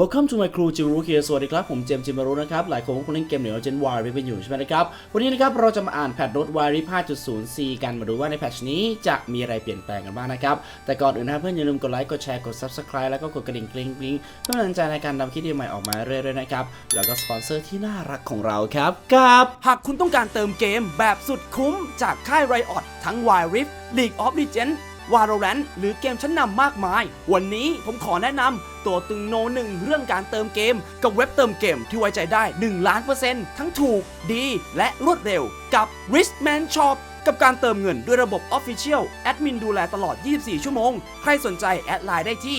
Welcome to my crew จิมรุเ e สวัสดีครับ ผมเจมจิมรุนะครับ หลายคนคงเล่นเกมเหนือเจนวายไปอยู่ใช่ไหมนะครับ วันนี้นะครับ เราจะมาอ่านแพทโน้ตวายริ5.0 C กันมาดูว่าในแพทชนี้จะมีอะไรเปลี่ยนแปลงกันบ้างนะครับ แต่ก่อนอื่นนะเพื่อนอย่าลืมกดไลค์ กดแชร์ กด Subscribe แล้วก็กดกระดิ่งกริ๊งกริ๊งเพื่อเป็นกำลังใจในการทำคลิปใหม่ออกมาเรื่อยๆนะครับ แล้วก็สปอนเซอร์ที่น่ารักของเราครับกับหากคุณต้องการเติมเกมแบบสุดคุ้มจากค่าย Riot ทั้ง Wild Rift League of Legends Valorant หรือเกมชั้นนำมากมาย วันนี้ผมขอแนะนำตัวตึงโนหนึ่งเรื่องการเติมเกม กับเว็บเติมเกมที่ไว้ใจได้ 1 ล้านเปอร์เซ็นต์ทั้งถูกดีและรวดเร็วกับ Richman Shop กับการเติมเงินด้วยระบบ Official แอดมินดูแลตลอด 24 ชั่วโมง ใครสนใจแอดไลน์ได้ที่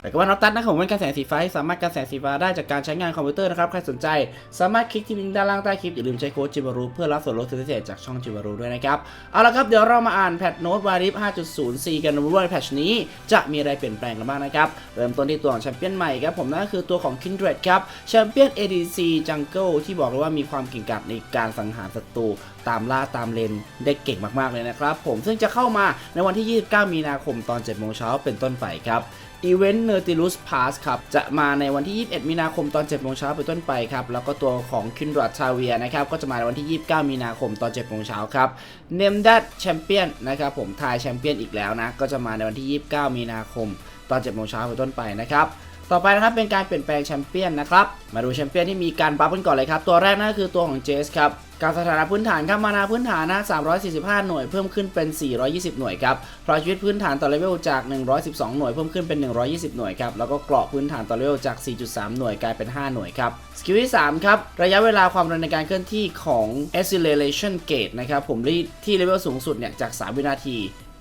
แต่ก็ว่าน็อตตัดนะครับผมเป็นการแสสีฟ้าที่สามารถการแสสีฟ้าได้จากการใช้งานคอมพิวเตอร์นะครับ ใครสนใจสามารถคลิกที่ลิงก์ด้านล่างใต้คลิปอย่าลืมใช้โค้ดจิบารุเพื่อรับส่วนลดพิเศษจากช่องจิบารุด้วยนะครับ เอาละครับ เดี๋ยวเรามาอ่านแพทโน้ตวาริฟ 5.0 C กันว่าในแพทชนี้จะมีอะไรเปลี่ยนแปลงกันบ้างนะครับเริ่มต้นที่ตัวของแชมเปี้ยนใหม่ครับผมนั่นก็คือตัวของ Kindred ครับแชมเปี้ยน ADC Jungle ที่บอกเลยว่ามีความเก่งกาจในการสังหารศัตรูตามล่าตามเลนได้เก่งมากๆเลยนะครับผมซึ่งจะเข้ามาในวันที่ 29 มีนาคมตอน7โมงเช้าเป็นต้นไปครับ อีเวนต์ Nautilus Pass ครับ จะมาในวันที่ 21 มีนาคมตอน7โมงเช้าเป็นต้นไปครับ แล้วก็ตัวของ k i n d r a d t a v i a นะครับ ก็จะมาในวันที่ 29 มีนาคมตอน7โมงเช้าครับ n a m e d a t Champion นะครับผมทายแชมเปี้ยนอีกแล้วนะ ก็จะมาในวันที่ 29 มีนาคมตอน7โมงเช้าเป็นต้นไปนะครับต่อไปนะครับเป็นการเปลี่ยนแปลงแชมเปี้ยนนะครับ มาดูแชมเปี้ยนที่มีการบัฟกันก่อนเลยครับ ตัวแรกนั่นก็คือตัวของเจสครับ การสถานะพื้นฐานครับมานาพื้นฐานนะ345 หน่วยเพิ่มขึ้นเป็น 420 หน่วยครับพลังชีวิตพื้นฐานต่อเลเวลจาก 112 หน่วยเพิ่มขึ้นเป็น 120 หน่วยครับ แล้วก็เกราะพื้นฐานต่อเลเวลจาก 4.3 หน่วยกลายเป็น 5 หน่วยครับ สกิลที่ 3 ครับ ระยะเวลาความเร็วในการเคลื่อนที่ของ acceleration gate นะครับ ผมที่เลเวลสูงสุดเนี่ยจาก 3 วินาที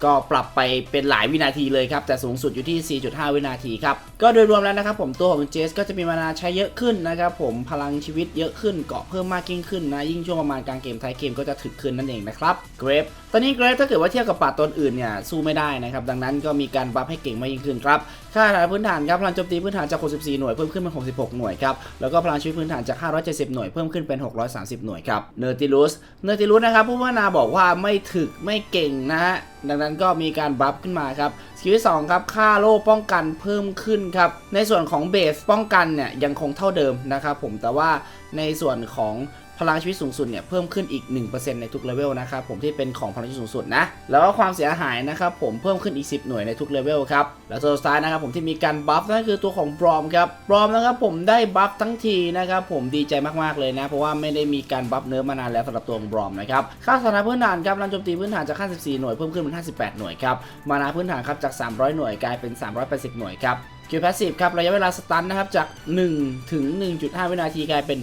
ก็ปรับไปเป็นหลายวินาทีเลยครับ แต่สูงสุดอยู่ที่ 4.5 วินาทีครับ ก็โดยรวมแล้วนะครับผมตัวของเจสก็จะมีมานาใช้เยอะขึ้นนะครับผมพลังชีวิตเยอะขึ้นเกาะเพิ่มมากยิ่งขึ้นนะ ยิ่งช่วงประมาณกลางเกมท้ายเกมก็จะถึกขึ้นนั่นเองนะครับเกรฟ อนนี้เกรฟถ้าเกิดว่าเทียบกับป่าตนอื่นเนี่ยสู้ไม่ได้นะครับ ดังนั้นก็มีการบัฟให้เก่งมากยิ่งขึ้นครับ ค่าฐานพื้นฐานครับพลังโจมตีพื้นฐานจาก 64 หน่วยเพิ่มขึ้นเป็น 66 หน่วยครับ แล้วก็พลังชีวิตพื้นฐานจาก 570 หน่วยเพิ่มขึ้นเป็น 630 หน่วยครับ เนอร์ติลุส เนอร์ติลุสนะครับผู้พัฒนาบอกว่าไม่ถึกไม่เก่งนะฮะ ดังนั้นก็มีการบัฟขึ้นมาครับสกิลที่2ครับ ค่าโล่ป้องกันเพิ่มขึ้นครับ ในส่วนของเบสป้องกันเนี่ยยังคงเท่าเดิมนะครับผม แต่ว่าในส่วนของ พลังชีวิตสูงสุดเนี่ยเพิ่มขึ้นอีก 1%ในทุกเลเวลนะครับผมที่เป็นของพลังชีวิตสูงสุดนะ แล้วก็ความเสียหายนะครับผมเพิ่มขึ้นอีก 10 หน่วยในทุกเลเวลครับ แล้วตัวสุดท้ายนะครับผมที่มีการบัฟนั่นคือตัวของบรอมครับบรอมนะครับผมได้บัฟทั้งทีนะครับผมดีใจมากๆเลยนะ เพราะว่าไม่ได้มีการบัฟเนื้อมานานแล้วสำหรับตัวของบรอมนะครับค่าสถานะพื้นฐานครับรันโจมตีพื้นฐานจาก54หน่วยเพิ่มขึ้นเป็น58 หน่วยครับมานาพื้นฐานครับจาก 300 หน่วยกลายเป็น 380 หน่วยครับคิวพาสซีฟครับระยะเวลาสตันนะครับจาก 1 ถึง 1.5 วินาทีกลายเป็น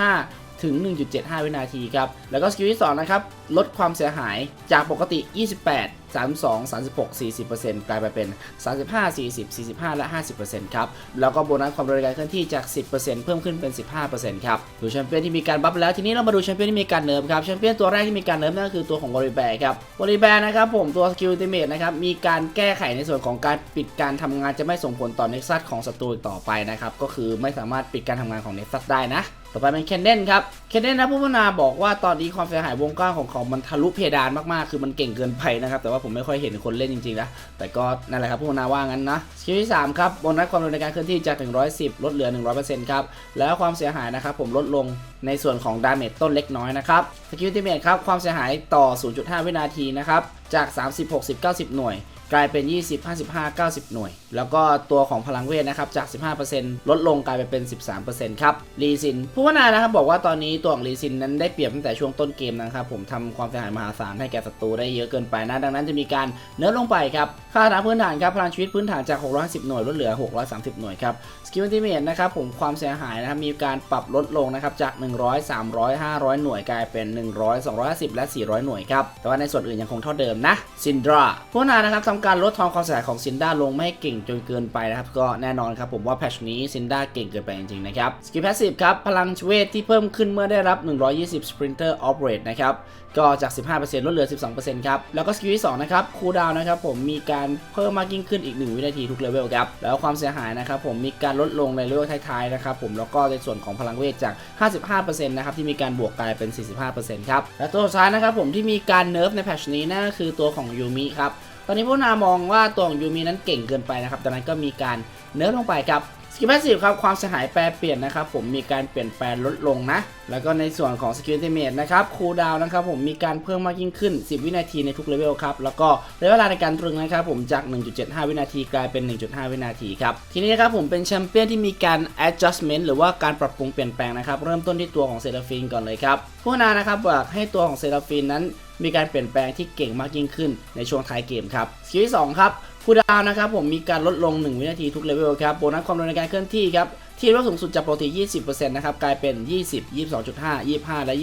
1.25 ถึง 1.75 วินาทีครับ แล้วก็สกิลที่ 2 นะครับ ลดความเสียหายจากปกติ 28 32 36 40%กลายไปเป็น 35 40 45 และ 50%ครับ แล้วก็โบนัสความเร็วในการเคลื่อนที่จาก 10%เพิ่มขึ้นเป็น 15%ครับ ดูแชมเปี้ยนที่มีการบัฟแล้ว ทีนี้เรามาดูแชมเปี้ยนที่มีการเนิร์ฟครับ แชมเปี้ยนตัวแรกที่มีการเนิร์ฟนั่นก็คือตัวของวอริแบร์ครับ วอริแบร์นะครับผมตัวสกิลติเมทนะครับ มีการแก้ไขในส่วนของการปิดการทำงานจะไม่ส่งผลต่อเน็กซัสของศัตรูต่อไปนะครับ ก็คือไม่สามารถปิดการทำงานของเน็กซัสได้นะ ต่อไปเป็นเคนเดนครับ เคนเดนนะผู้พัฒนาบอกว่าตอนนี้ความเสียหายวงกว้างของเขามันทะลุเพดานมากๆ คือมันเก่งเกินไปนะครับ แต่ว่าผมไม่ค่อยเห็นคนเล่นจริงๆนะ แต่ก็นั่นแหละครับผู้พัฒนาว่างั้นนะสกิลที่3ครับโบนัสความเร็วในการเคลื่อนที่จาก 110 ลดเหลือ 100%ครับ แล้วความเสียหายนะครับผมลดลงในส่วนของดาเมจต้นเล็กน้อยนะครับสกิลติเมทครับความเสียหายต่อ 0.5 วินาทีนะครับ จาก 30 60 90 หน่วย กลายเป็น 20 55 90 หน่วย แล้วก็ตัวของพลังเวทนะครับ จาก 15%ลดลงกลายไปเป็น 13%ครับลีซิน ผู้พัฒนานะครับบอกว่าตอนนี้ตัวของลีซินนั้นได้เปรียบตั้งแต่ช่วงต้นเกมนะครับ ผมทำความเสียหายมหาศาลให้แก่ศัตรูได้เยอะเกินไปนะ ดังนั้นจะมีการเนื้อลงไปครับ ค่าฐานพื้นฐานครับ พลังชีวิตพื้นฐานจาก 650 หน่วยลดเหลือ 630 หน่วยครับสกิลอัลติเมทนะครับผมความเสียหายนะครับมีการปรับลดลงนะครับจาก 100 300 500 หน่วยกลายเป็น 100 250 และ 400 หน่วยครับแต่ว่าในส่วนอื่นยังคงเท่าเดิมนะซินดราพัฒนานะครับทำการลดทอนความเสียหายของซินดาลงไม่ให้เก่งจนเกินไปนะครับก็แน่นอนครับผมว่าแพชนี้ซินดาเก่งเกินไปจริงๆนะครับสกิลแพสซีฟครับพลังเวทที่เพิ่มขึ้นเมื่อได้รับ 120 Sprinter of Rate นะครับก็จาก 15%ลดเหลือ 12%ครับแล้วก็สกิลที่2นะครับคูลดาวน์นะครับผมมีการเพิ่มมากยิ่งขึ้นอีก 1 วินาทีทุกเลเวลครับแล้วความเสียหายนะครับผมมีการลดลงในเลเวลท้ายๆนะครับผมแล้วก็ในส่วนของพลังเวทจาก 55%นะครับที่มีการบวกกลายเป็น 45%ครับและตัวสุดท้ายนะครับผมที่มีการเนิร์ฟในแพทชนี้นั่นก็คือตัวของยูมิครับตอนนี้ผู้นามองว่าตัวของยูมินั้นเก่งเกินไปนะครับดังนั้นก็มีการเนิร์ฟลงไปครับ สกิลแพสซีฟครับความเสียหายแปรเปลี่ยนนะครับผมมีการเปลี่ยนแปลงลดลงนะ แล้วก็ในส่วนของสกิลเทเมทนะครับคูลดาวน์นะครับผมมีการเพิ่มมากยิ่งขึ้น 10 วินาทีในทุกเลเวลครับแล้วก็ระยะเวลาในการตรึงนะครับผมจาก 1.75 วินาทีกลายเป็น 1.5 วินาทีครับทีนี้นะครับผมเป็นแชมเปี้ยนที่มีการ adjustment หรือว่าการปรับปรุงเปลี่ยนแปลงนะครับเริ่มต้นที่ตัวของเซราฟินก่อนเลยครับผู้นานะครับบอกให้ตัวของเซราฟินนั้นมีการเปลี่ยนแปลงที่เก่งมากยิ่งขึ้นในช่วงท้ายเกมครับสกิลที่2ครับ คูลดาวน์นะครับผมมีการลดลง 1 วินาทีทุกเลเวลครับโบนัสความเร็วในการเคลื่อนที่ครับที่ลดสูงสุดจากปกติ 20%นะครับกลายเป็น 20 22.5 25 และ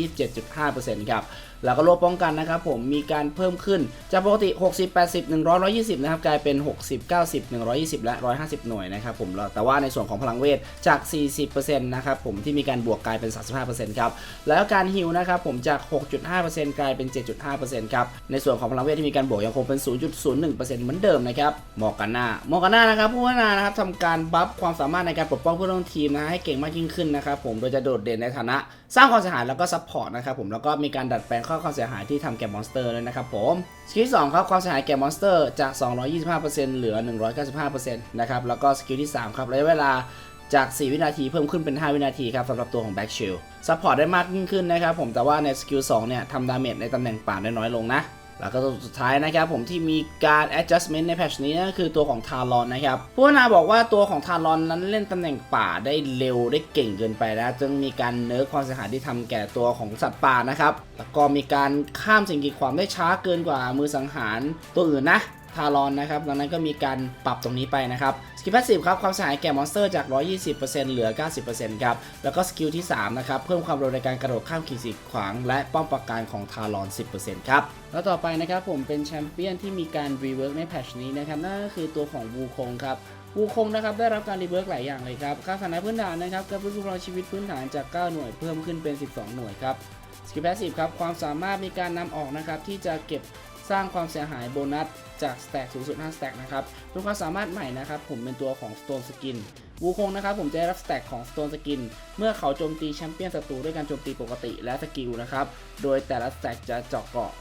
27.5%ครับ แล้วก็โลป้องกันนะครับผมมีการเพิ่มขึ้นจากปกติ 60 80 100 120นะครับกลายเป็น 60 90 120 และ 150 หน่วยนะครับผมแต่ว่าในส่วนของพลังเวทจาก 40%นะครับผมที่มีการบวกกลายเป็น 35%ครับแล้วการฮิลนะครับผมจาก 6.5%กลายเป็น 7.5%ครับในส่วนของพลังเวทที่มีการบวกยังคงเป็น 0.01%เหมือนเดิมนะครับหมอร์กาน่าหมอร์กาน่านะครับผู้พัฒนานะครับทำการบัฟความสามารถในการปกป้องเพื่อนร่วมทีมนะให้เก่งมากยิ่งขึ้นนะครับผมโดยจะโดดเด่นในฐานะ สร้างความเสียหายแล้วก็ซัพพอร์ตนะครับผมแล้วก็มีการดัดแปลงข้อความเสียหายที่ทำแก่มอนสเตอร์เลยนะครับผมสกิลที่2ครับความเสียหายแก่มอนสเตอร์จาก 225%เหลือ 195%นะครับแล้วก็สกิลที่3ครับระยะเวลาจาก 4 วินาทีเพิ่มขึ้นเป็น 5 วินาทีครับสำหรับตัวของ Back Shield ซัพพอร์ตได้มากยิ่งขึ้นนะครับผมแต่ว่าในสกิล2เนี่ยทำดาเมจในตำแหน่งป่าได้น้อยลงนะ แล้วก็ตัวสุดท้ายนะครับผมที่มีการ adjustment ในแพชนี้ก็คือตัวของทารอนนะครับผู้นาบอกว่าตัวของทารอนนั้นเล่นตำแหน่งป่าได้เร็วได้เก่งเกินไปนะจึงมีการเนิร์ฟความเสียหายที่ทำแก่ตัวของสัตว์ป่านะครับแล้วก็มีการข้ามสิ่งกีดขวางได้ช้าเกินกว่ามือสังหารตัวอื่นนะ ทารอนนะครับดังนั้นก็มีการปรับตรงนี้ไปนะครับสกิลแพสซีฟครับความเสียหายแก่มอนสเตอร์จาก 120%เหลือ 90%ครับแล้วก็สกิลที่3นะครับเพิ่มความเร็วในการกระโดดข้ามขีดสีขวาง และป้อมปราการของทารอน 10%ครับแล้วต่อไปนะครับผมเป็นแชมเปี้ยนที่มีการรีเวิร์กในแพชนี้นะครับนั่นก็คือตัวของวูคงครับวูคงนะครับได้รับการรีเวิร์กหลายอย่างเลยครับค่าสถานะพื้นฐานนะครับการฟื้นฟูพลังชีวิตพื้นฐานจาก 9 หน่วยเพิ่มขึ้นเป็น 12 หน่วยครับสกิลแพสซีฟครับความสามารถมีการนำออกนะครับที่จะเก็บ ร้างความเสียหายโบนัสจากสแต็กสูงสุด5สแต็กนะครับเป็นความสามารถใหม่นะครับ ผมเป็นตัวของ Stone Skin วูคงนะครับผมจะได้รับสแต็กของ Stone Skin เมื่อเขาโจมตีแชมเปี้ยนศัตรูด้วยการโจมตีปกติและสกิลนะครับ โดยแต่ละสแต็กจะเจาะเกาะ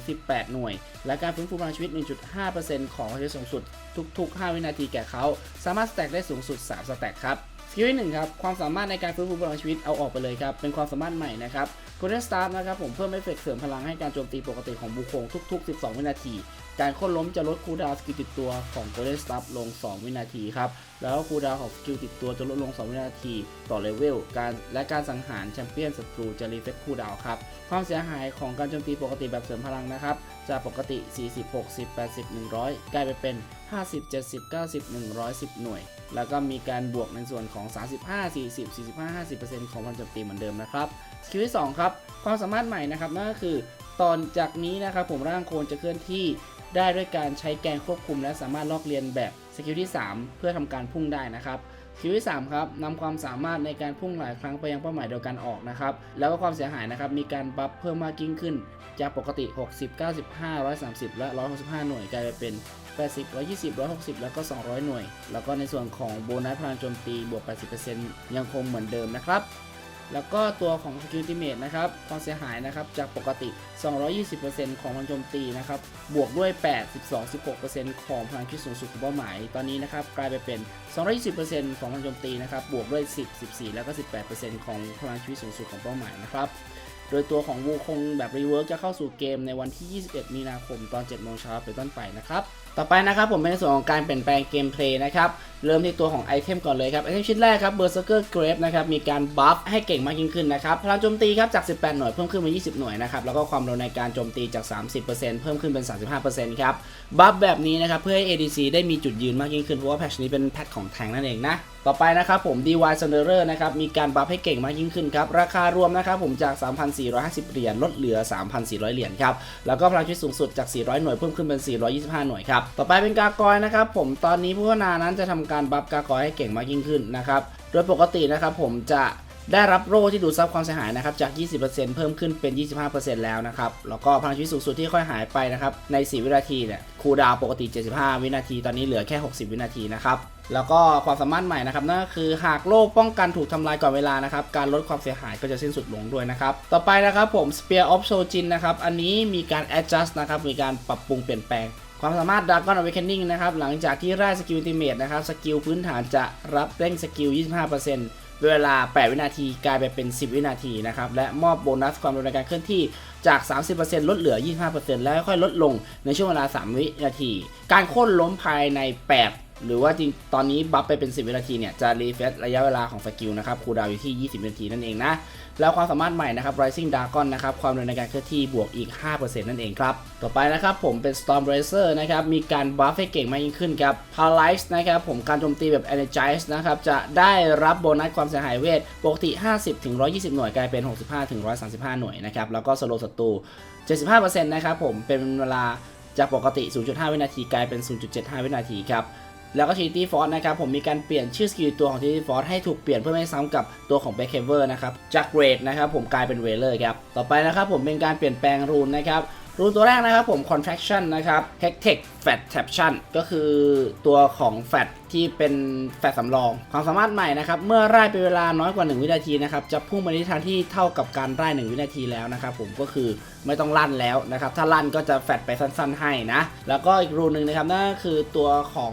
10-18 หน่วย และการฟื้นฟูพลังชีวิต 1.5%ของพลังชีวิตสูงสุดทุก ๆ 5 วินาทีแก่เขา สามารถสแต็กได้สูงสุด 3 สแต็กครับ สกิลที่หนึ่งครับความสามารถในการฟื้นฟูพลังชีวิตเอาออกไปเลยครับเป็นความสามารถใหม่นะครับ Golden Star นะครับผมเพิ่มเอฟเฟกต์เสริมพลังให้การโจมตีปกติของบูโคงทุก ๆ 12 วินาที การโค่นล้มจะลดคูดาวสกิลติดตัวของ Golden Star ลง 2 วินาทีครับแล้วคูดาวของสกิลติดตัวจะลดลง 2 วินาที ต่อเลเวลการและการสังหารแชมเปี้ยนศัตรูจะรีเฟกคูดาวครับความเสียหายของการโจมตีปกติแบบเสริมพลังนะครับจากปกติ 40 60 80 100 กลายไปเป็น 50 70 90 110 หน่วย แล้วก็มีการบวกในส่วนของ 35 40 45 50%ของพลังโจมตีเหมือนเดิมนะครับสกิลที่2ครับความสามารถใหม่นะครับนั่นก็คือตอนจากนี้นะครับผมร่างโคลนจะเคลื่อนที่ได้ด้วยการใช้แกนควบคุม และสามารถลอกเลียนแบบสกิลที่ 3 เพื่อทำการพุ่งได้นะครับ คิวที่ 3 ครับนำความสามารถในการพุ่งหลายครั้งไปยังเป้าหมายเดียวกันออกนะครับ แล้วก็ความเสียหายนะครับ มีการบัฟเพิ่มมากยิ่งขึ้น จากปกติ 60 95 130 และ 165 หน่วยกลายไปเป็น 80 120 160 แล้วก็ 200 หน่วย แล้วก็ในส่วนของโบนัสพลังโจมตีบวก 80%ยังคงเหมือนเดิมนะครับ แล้วก็ตัวของสกิลติเมตนะครับความเสียหายนะครับจากปกติ 220%ของพลังโจมตีนะครับบวกด้วย 8 12 16%ของพลังคิดสูงสุดของเป้าหมาย ตอนนี้นะครับกลายไปเป็น 220%ของพลังโจมตีนะครับบวกด้วย 10 14 แล้วก็ 18%ของพลังชีวิตสูงสุดของเป้าหมายนะครับโดยตัวของวูคงแบบรีเวิร์กจะเข้าสู่เกมในวันที่ 21 มีนาคมตอน 7 โมงเช้าเป็นต้นไปนะครับ ต่อไปนะครับผมเป็นในส่วนของการเปลี่ยนแปลงเกมเพลย์นะครับเริ่มที่ตัวของไอเทมก่อนเลยครับไอเทมชิ้นแรกครับเบอร์เซอร์เกอร์เกรฟนะครับมีการบัฟให้เก่งมากยิ่งขึ้นนะครับพลังโจมตีครับจาก 18 หน่วยเพิ่มขึ้นเป็น 20 หน่วยนะครับแล้วก็ความเร็วในการโจมตีจาก 30%เพิ่มขึ้นเป็น 35%ครับบัฟแบบนี้นะครับเพื่อให้ ADC ได้มีจุดยืนมากยิ่งขึ้นเพราะว่าแพทชนี้เป็นแพทของแทงนั่นเองนะ ต่อไปนะครับผม DY s u n d e r e r นะครับมีการบัฟให้เก่งมากยิ่งขึ้นครับ ราคารวมนะครับผมจาก 3,450 เหรียญลดเหลือ 3,400 เหรียญครับ แล้วก็พลังชีวิตสูงสุดจาก 400 หน่วยเพิ่มขึ้นเป็น 425 หน่วยครับ ต่อไปเป็นกากอยนะครับผมตอนนี้ผู้พัฒนานั้นจะทำการบัฟกากอยให้เก่งมากยิ่งขึ้นนะครับโดยปกตินะครับผมจะได้รับโล่ที่ดูดซับความเสียหายนะครับจาก 20%เพิ่มขึ้นเป็น 25%แล้วนะครับ แล้วก็พลังชีวิตสูงสุดที่ค่อยหายไปนะครับใน 4 วินาทีเนี่ยคูดาวปกติ 75 วินาที ตอนนี้เหลือแค่ 60 วินาทีนะครับ แล้วก็ความสามารถใหม่นะครับนั่นก็คือหากโล่ป้องกันถูกทำลายก่อนเวลานะครับ การลดความเสียหายก็จะสิ้นสุดลงด้วยนะครับ ต่อไปนะครับผม Spear of Shojin นะครับ อันนี้มีการ adjust นะครับ มีการปรับปรุงเปลี่ยนแปลง ความสามารถ Dragon Awakening นะครับ หลังจากที่ได้สกิล Ultimate นะครับ สกิลพื้นฐานจะรับเร่งสกิล 25%เวลา 8 วินาทีกลายไปเป็น 10 วินาทีนะครับ และมอบโบนัสความเร็วในการเคลื่อนที่จาก 30%ลดเหลือ 25%แล้วค่อยลดลงในช่วงเวลา 3 วินาที การโค่นล้มภายใน 8 หรือว่าจริงตอนนี้บัฟไปเป็น 10 วินาทีเนี่ยจะรีเฟซระยะเวลาของสกิลนะครับคูลดาวอยู่ที่ 20วินาทีนั่นเองนะ แล้วความสามารถใหม่นะครับ Rising Dragon นะครับความเร็วในการเคลื่อนที่บวกอีก 5%นั่นเองครับ ต่อไปนะครับผมเป็น Storm Racer นะครับมีการบัฟให้เก่งมากยิ่งขึ้นครับ Paralyze นะครับผมการโจมตีแบบ Energize นะครับจะได้รับโบนัสความเสียหายเวทปกติ 50ถึง120 หน่วยกลายเป็น 65ถึง135 หน่วยนะครับแล้วก็สโลศัตรู 75%นะครับผมเป็นเวลาจากปกติ 0.5 วินาทีกลายเป็น 0.75 วินาทีครับ แล้วก็ Trinity Force นะครับผมมีการเปลี่ยนชื่อสกิลตัวของ Trinity Force ให้ถูกเปลี่ยนเพื่อไม่ซ้ำกับตัวของ b a c k h a v e r นะครับจาก Raid นะครับผมกลายเป็น Wailer ครับต่อไปนะครับผมเป็นการเปลี่ยนแปลงรูนนะครับรูนตัวแรกนะครับผม Contraction นะครับ Hectic Fat Traption ก็คือตัวของ Fat ที่เป็นแฟตสำรอง ความสามารถใหม่นะครับ เมื่อไล่เป็นเวลาน้อยกว่า 1 วินาทีนะครับ จะพุ่งไปในทิศทางที่เท่ากับการไล่1วินาทีแล้วนะครับผมก็คือไม่ต้องลั่นแล้วนะครับ ถ้าลั่นก็จะแฟตไปสั้นๆให้นะ แล้วก็อีกรูนหนึ่งนะครับนั่นก็คือตัวของ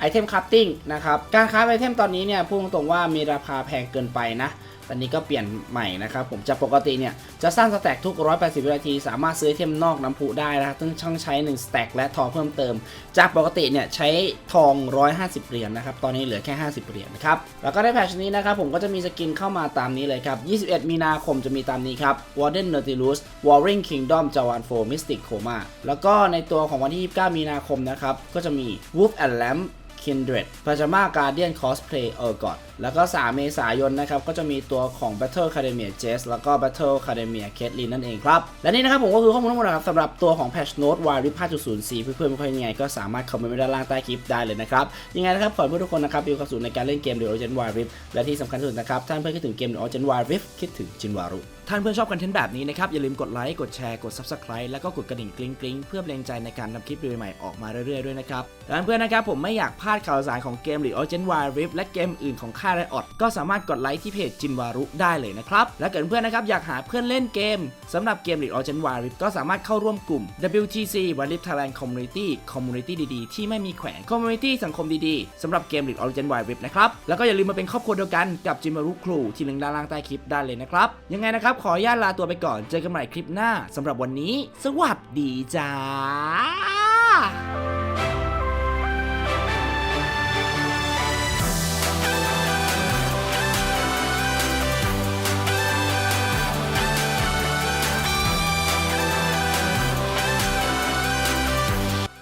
ไอเทมคัพติ้งนะครับ การค้าไอเทมตอนนี้เนี่ยพูดตรงๆว่ามีราคาแพงเกินไปนะตอนนี้ก็เปลี่ยนใหม่นะครับ ผมจะปกติเนี่ย จะสร้างสแต็กทุก 180 วินาที สามารถซื้อไอเทมนอกน้ำพุได้นะครับต้องช่างใช้ 1 สแต็กและทองเพิ่มเติม จากปกติเนี่ย ใช้ทอง 150 เหรียญนะครับ ตอนนี้เหลือแค่ 50 เหรียญนะครับ แล้วก็ในแพทชนี้นะครับ ผมก็จะมีสกินเข้ามาตามนี้เลยครับ 21 มีนาคมจะมีตามนี้ครับ Warden Nautilus Warring Kingdom Jawan 4 Mystic Coma แล้วก็ในตัวของวันที่ 29 มีนาคมนะครับก็จะมี Wolf and Lamb Kindred พาจามาการเดียนคอสเพลย์เออร์กอดแล้วก็ 3 เมษายนนะครับ ก็จะมีตัวของ Battle Academia Jess แล้วก็ Battle Academia Caitlyn นั่นเองครับ และนี่นะครับผมก็คือข้อมูลทั้งหมดนะครับสำหรับตัวของ Patch Note w i r e 5.04 เพื่อนๆไม่ค่อยยังไง ก็สามารถคอมเมนต์ไว้ด้านล่างใต้คลิปได้เลยนะครับ ยังไงนะครับ ขอให้ทุกคนนะครับมีความสุขในการเล่นเกม The Origin w i r e และที่สำคัญที่สุดนะครับ ท่านเพื่อนคิดถึงเกม The Origin w i r e คิดถึงจินวารุท่านเพื่อนชอบคอนเทนต์แบบนี้นะครับ อย่าลืมกดไลค์ กดแชร์ กด Subscribe แล้วก็กดกระดิ่งกริ๊งกริ๊งเพื่อเป็นแรงใจในการนำคลิปใหม่ๆออกมาเรื่อยๆด้วยนะครับและเพื่อนนะครับผมไม่อยากพลาดข่าวสารของเกมหรือ Origin w i r Rift และเกมอื่นของค่ายไรออดก็สามารถกดไลค์ที่เพจจินวารุได้เลยนะครับ และเกิดเพื่อนนะครับอยากหาเพื่อนเล่นเกมสำหรับเกมหรือ Origin w i r Rift ก็สามารถเข้าร่วมกลุ่ม WTC w i r Rift Thailand Community Community ดีๆ ที่ไม่มีแขวน Community สังคมดีๆสำหรับเกมหรือ Origin w i r Rift นะครับแล้วก็อย่าลืมมาเป็นครอบครัวเดียวกันกับจินวารุครูที่ลิงก์ด้านล่างใต้คลิปได้เลยนะครับยังไงนะครับ ขออนุญาตลาตัวไปก่อน เจอกันใหม่คลิปหน้าสำหรับวันนี้ สวัสดีจ้า